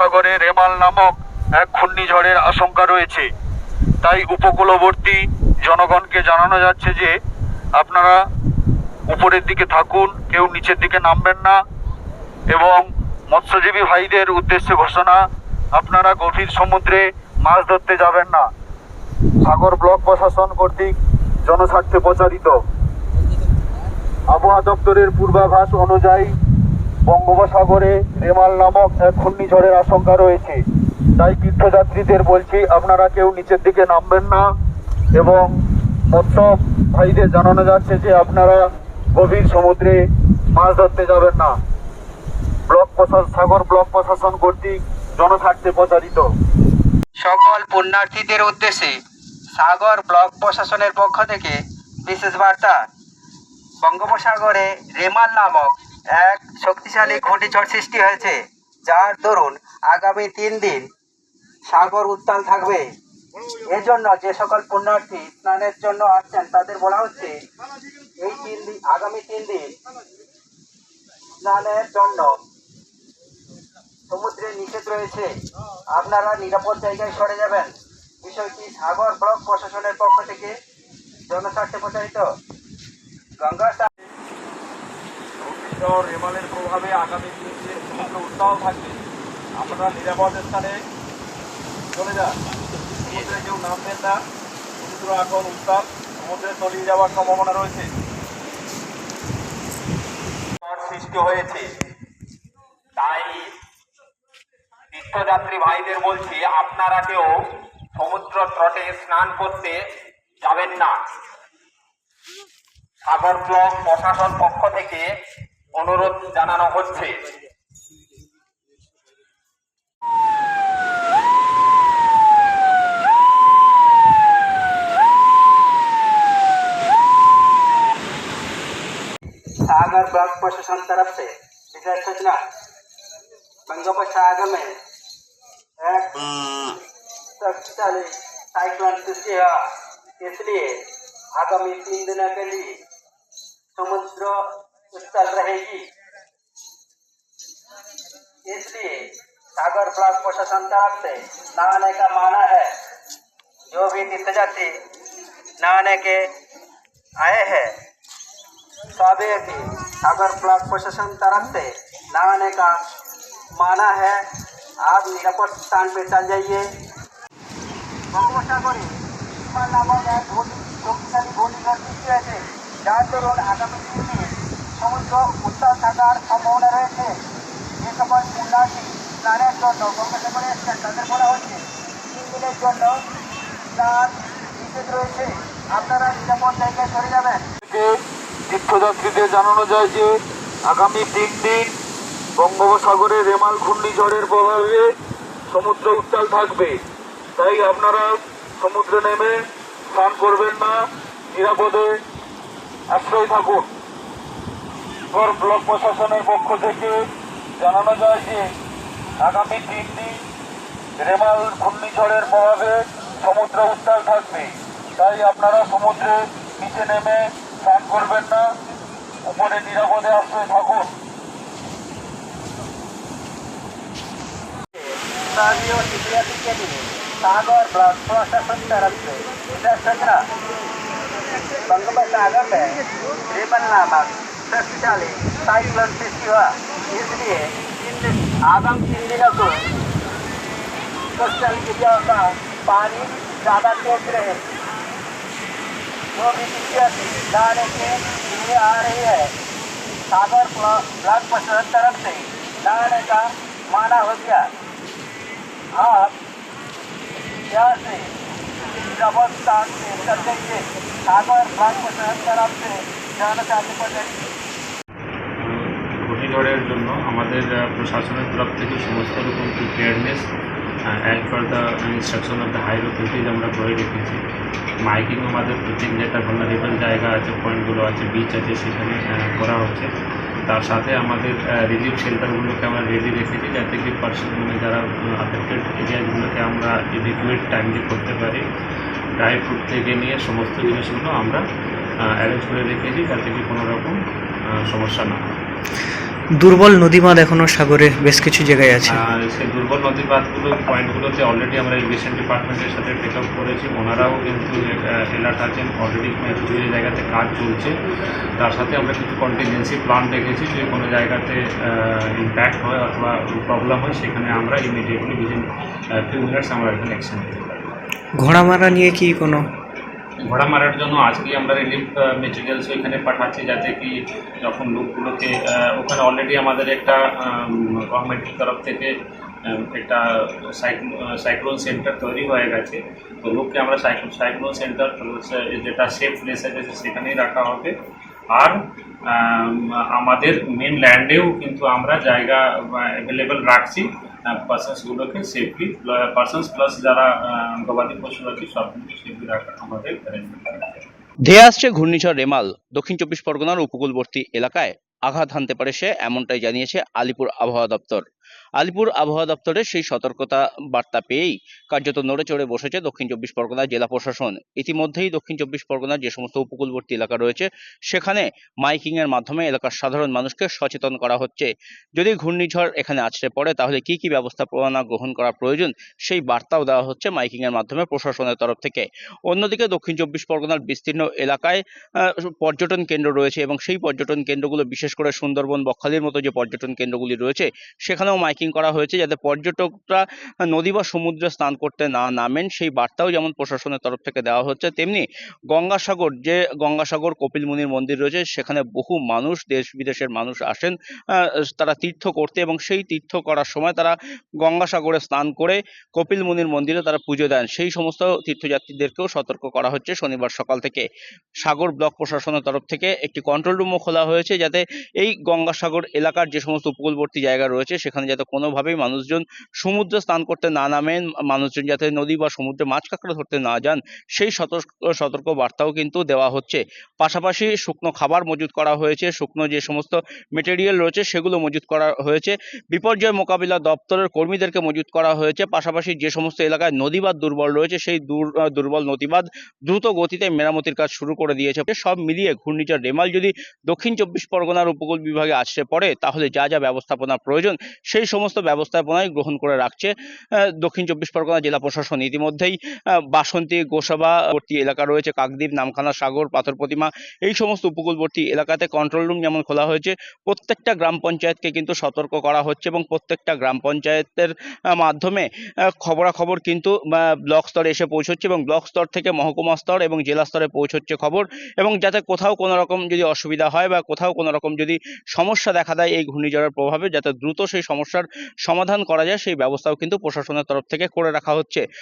বঙ্গোপসাগরে রেমাল নামক এক ঘূর্ণিঝড়ের আশঙ্কা রয়েছে। তাই উপকূলবর্তী জনগণকে জানানো যাচ্ছে যে, আপনারা উপরের দিকে থাকুন, কেউ নিচের দিকে নামবেন না এবং মৎস্যজীবী ভাইদের উদ্দেশ্যে ঘোষণা, আপনারা গভীর সমুদ্রে মাছ ধরতে যাবেন না। সাগর ব্লক প্রশাসন কর্তৃক জনস্বার্থে প্রচারিত। আবহাওয়া দপ্তরের পূর্বাভাস অনুযায়ী বঙ্গোপসাগরে রেমাল নামক এক ঘূর্ণিঝড়ের আশঙ্কা রয়েছে। তাই তীর্থযাত্রীদের বলছি, আপনারা কেউ নিচের দিকে নামবেন না এবং মৎস্য ভাইদের জানানো যাচ্ছে যে আপনারা গভীর সমুদ্রে মাছ ধরতে যাবেন না। ব্লক প্রশাসন সাগর ব্লক প্রশাসন কর্তৃক জনস্বার্থে প্রচারিত। সকল পুণ্যার্থীদের উদ্দেশ্যে সাগর ব্লক প্রশাসনের পক্ষ থেকে বিশেষ বার্তা। বঙ্গোপসাগরে রেমাল নামক এক শক্তিশালী ঘূর্ণিঝড় সৃষ্টি হয়েছে, যার দরুন আগামী তিন দিন সাগর উত্তাল থাকবে। এজন্য যে সকল পুণ্যার্থী স্নানের জন্য আসছেন, তাদের বলা হচ্ছে, এই তিন দিন, আগামী তিন দিন স্নানের জন্য সমুদ্রে নিষেধ রয়েছে। আপনারা নিরাপদ জায়গায় সরে যাবেন। বিষয়টি সাগর ব্লক প্রশাসনের পক্ষ থেকে জনস্বার্থে প্রচারিত। গঙ্গা ঘূর্ণিঝড় রেমালের প্রভাবে আগামী দিনে সমুদ্র উত্তাল থাকবে, আপনারা নিরাপদ স্থানে চলে যান। সমুদ্রে কেউ নামবেন না, সমুদ্র এখন উত্তাল, সমুদ্রে তলিয়ে যাওয়ার সম্ভাবনা রয়েছে। সৃষ্টি হয়েছে। তাই তীর্থযাত্রী ভাইদের বলছি, আপনারা কেউ সমুদ্র তটে স্নান করতে যাবেন না। সাগর প্রশাসন পক্ষ থেকে অনুরোধ জানানো হচ্ছে सागर ब्लॉक प्रशासन तरफ से विशेष सूचना बंगोपसागर में एक शक्तिशाली साइक्लोन सृष्टि हुआ इसलिए आगामी तीन दिनों के लिए समुद्र उत्तल रहेगी इसलिए सागर ब्लॉक प्रशासन तरफ से नहाने का माना है जो भी तीर्थयात्री नहाने के आए हैं सभी की सागर ब्लॉक प्रशासन तरफ से नहाने का माना है आप निरापद स्थान पे चल जाइए বঙ্গোপসাগরে বিমান নামক এক ঘূর্ণি শক্তিশালী ঘূর্ণিঝড় সৃষ্টি হয়েছে যার দরুন আগামী তিন দিন সমুদ্র উত্তাল থাকার সম্ভাবনা রয়েছে যে সকল পুণ্যার্থী স্নানের জন্য গঙ্গাসাগরে এসছেন তাদের বলা হচ্ছে তিন দিনের জন্য স্নান নিষেধ রয়েছে। আপনারা নিরাপদ জায়গায় সরে যাবেন। তীর্থযাত্রীদের জানানো যায় যে, আগামী তিন দিন বঙ্গোপসাগরে রেমাল ঘূর্ণিঝড়ের প্রভাবে সমুদ্র উত্তাল থাকবে। তাই আপনারা সমুদ্রে নেমে স্নান করবেন না, নিরাপদে আশ্রয় থাকুন। এরপর ব্লক প্রশাসনের পক্ষ থেকে জানানো যায় যে আগামী তিন দিন রেমাল ঘূর্ণিঝড়ের প্রভাবে সমুদ্র উত্তাল থাকবে তাই আপনারা সমুদ্রে নিচে নেমে স্নান করবেন না উপরে নিরাপদে আশ্রয় থাকুন सभी और तीर्थयात्री के लिए सागर ब्लॉक प्रशासन तरफ से विशेष सूचना बंगोपसागर में रिबन नामक शक्तिशाली साइक्लोन सृष्टि हुआ इसलिए इन आगामी तीन दिनों को कोस्टल एरिया का पानी ज़्यादा तेज रहे जो भी नहाने के लिए आ रही है। सागर ब्लॉक प्रशासन तरफ़ से नहाने का माना हो गया। आप यहाँ से से चल जाइए सागर ब्लॉक प्रशासन तरफ़ से जाना ঘূর্ণিঝড়ের জন্য আমাদের প্রশাসনের তরফ থেকে সমস্ত রকম preparedness as per the instruction of the high authorities আমরা করে রেখেছি। মাইকিং আমাদের প্রত্যেক যেটা ভালনারেবল জায়গা আছে, পয়েন্টগুলো আছে বিচ আছে, সেখানে করা হচ্ছে। তার সাথে আমাদের রিলিফ শেল্টারগুলোকে আমরা রেডি রেখেছি, যাতে কি পার্সন মানে যারা আফেক্টেড এরিয়াগুলোকে আমরা ইভিকুয়েট টাইমলি করতে পারি। ড্রাই ফ্রুট থেকে নিয়ে সমস্ত জিনিসগুলো আমরা অ্যারেঞ্জ করে রেখেছি যাতে কি কোনো রকম সমস্যা না। হয় দুর্বল নদীবাঁধ এখনও সাগরে বেশ কিছু জায়গায় আছে। আর সেই দুর্বল নদী বাঁধগুলো পয়েন্টগুলোতে অলরেডি আমরা ইরিগেশন ডিপার্টমেন্টের সাথে টেক আপ করেছি ওনারাও কিন্তু এলার্ট আছেন অলরেডি কিছু জায়গাতে কাজ চলছে। তার সাথে আমরা কিছু কন্টিনজেন্সি প্ল্যান রেখেছি যদি কোনো জায়গাতে ইম্প্যাক্ট হয় অথবা প্রবলেম হয় সেখানে আমরা ইমিডিয়েটলি উইদিন ফিউ মিনিটস আমরা এখানে অ্যাকশন নিতে পারি ঘোড়া মারা নিয়ে কি কোনো ঘোড়া মারার জন্য আজকে আমরা রিলিফ মেটেরিয়ালস ওইখানে পাঠাচ্ছি যাতে কি যখন লোকগুলোকে ওখানে অলরেডি আমাদের একটা গভর্নমেন্টের তরফ থেকে একটা সাইক্লোন সেন্টার তৈরি হয়ে গেছে। তো লোককে আমরা সাইক্লোন সেন্টার যেটা সেফ প্লেস আছে, সেখানেই রাখা হবে। আর আমাদের মেন ল্যান্ডেও কিন্তু আমরা জায়গা অ্যাভেলেবেল রাখছি। সেফলি প্লাস যারা গবাদি পশু সবগুলোকে সেফলি রাখার আমাদের ধেয়ে আসছে ঘূর্ণিঝড় রেমাল। দক্ষিণ চব্বিশ পরগনার উপকূলবর্তী এলাকায় আঘাত হানতে পারে সে, এমনটাই জানিয়েছে আলিপুর আবহাওয়া দপ্তর। আলিপুর আবহাওয়া দপ্তরের সেই সতর্কতা বার্তা পেয়েই কার্যত নড়ে চড়ে বসেছে দক্ষিণ চব্বিশ পরগনা জেলা প্রশাসন। ইতিমধ্যেই দক্ষিণ চব্বিশ পরগনার যে সমস্ত উপকূলবর্তী এলাকা রয়েছে, সেখানে মাইকিং এর মাধ্যমে এলাকার সাধারণ মানুষকে সচেতন করা হচ্ছে। যদি ঘূর্ণিঝড় এখানে আছড়ে পড়ে, তাহলে কি কি ব্যবস্থাপনা গ্রহণ করা প্রয়োজন সেই বার্তাও দেওয়া হচ্ছে মাইকিং এর মাধ্যমে প্রশাসনের তরফ থেকে। অন্যদিকে দক্ষিণ চব্বিশ পরগনার বিস্তীর্ণ এলাকায় পর্যটন কেন্দ্র রয়েছে এবং সেই পর্যটন কেন্দ্রগুলো বিশেষ করে সুন্দরবন, বকখালির মতো যে পর্যটন কেন্দ্রগুলি রয়েছে, সেখানেও মাইকিং করা হয়েছে যাতে পর্যটকরা নদী বা সমুদ্রে স্নান করতে না নামেন। সেই বার্তাও যেমন প্রশাসনের তরফ থেকে দেওয়া হচ্ছে, তেমনি গঙ্গাসাগর, যে গঙ্গাসাগর কপিল মুনির মন্দির রয়েছে, সেখানে বহু মানুষ, দেশ বিদেশের মানুষ আসেন তারা তীর্থ করতে এবং সেই তীর্থ করার সময় তারা গঙ্গাসাগরে স্নান করে কপিল মুনির মন্দিরে তারা পুজো দেন। সেই সমস্ত তীর্থযাত্রীদেরকেও সতর্ক করা হচ্ছে শনিবার সকাল থেকে। সাগর ব্লক প্রশাসনের তরফ থেকে একটি কন্ট্রোল রুমও খোলা হয়েছে যাতে এই গঙ্গাসাগর এলাকার যে সমস্ত উপকূলবর্তী জায়গা রয়েছে, সেখানে যাতে কোনোভাবেই মানুষজন সমুদ্রে স্নান করতে না নামেন, মানুষজন যাতে নদী বা সমুদ্রে মাছ কাঁকড়া ধরতে না যান, সেই সতর্ক সতর্ক বার্তাও কিন্তু দেওয়া হচ্ছে। পাশাপাশি শুকনো খাবার মজুত করা হয়েছে, শুকনো যে সমস্ত মেটেরিয়াল রয়েছে সেগুলো মজুত করা হয়েছে। বিপর্যয় মোকাবিলা দপ্তরের কর্মীদেরকে মজুত করা হয়েছে। পাশাপাশি যে সমস্ত এলাকায় নদীবাদ দুর্বল রয়েছে, সেই দুর্বল নদীবাদ দ্রুত গতিতে মেরামতির কাজ শুরু করে দিয়েছে। সব মিলিয়ে ঘূর্ণিঝড় রেমাল যদি দক্ষিণ চব্বিশ পরগনার উপকূল বিভাগে আছড়ে পড়ে, তাহলে যা যা ব্যবস্থাপনা প্রয়োজন, সেই সমস্ত ব্যবস্থাপনাই গ্রহণ করে রাখছে দক্ষিণ চব্বিশ পরগনা জেলা প্রশাসন। ইতিমধ্যেই বাসন্তী গোসাবাবর্তী এলাকা রয়েছে, কাকদ্বীপ, নামখানা, সাগর, পাথর প্রতিমা, এই সমস্ত উপকূলবর্তী এলাকাতে কন্ট্রোল রুম যেমন খোলা হয়েছে, প্রত্যেকটা গ্রাম পঞ্চায়েতকে কিন্তু সতর্ক করা হচ্ছে এবং প্রত্যেকটা গ্রাম পঞ্চায়েতের মাধ্যমে খবরাখবর কিন্তু ব্লক স্তরে এসে পৌঁছচ্ছে এবং ব্লক স্তর থেকে মহকুমা স্তর এবং জেলা স্তরে পৌঁছচ্ছে খবর এবং যাতে কোথাও কোনো রকম যদি অসুবিধা হয় বা কোথাও কোনো রকম যদি সমস্যা দেখা দেয় এই ঘূর্ণিঝড়ের প্রভাবে, যাতে দ্রুত সেই সমস্যার সমাধান করা যায় সেই ব্যবস্থাও কিন্তু প্রশাসনের তরফ থেকে করে রাখা হচ্ছে।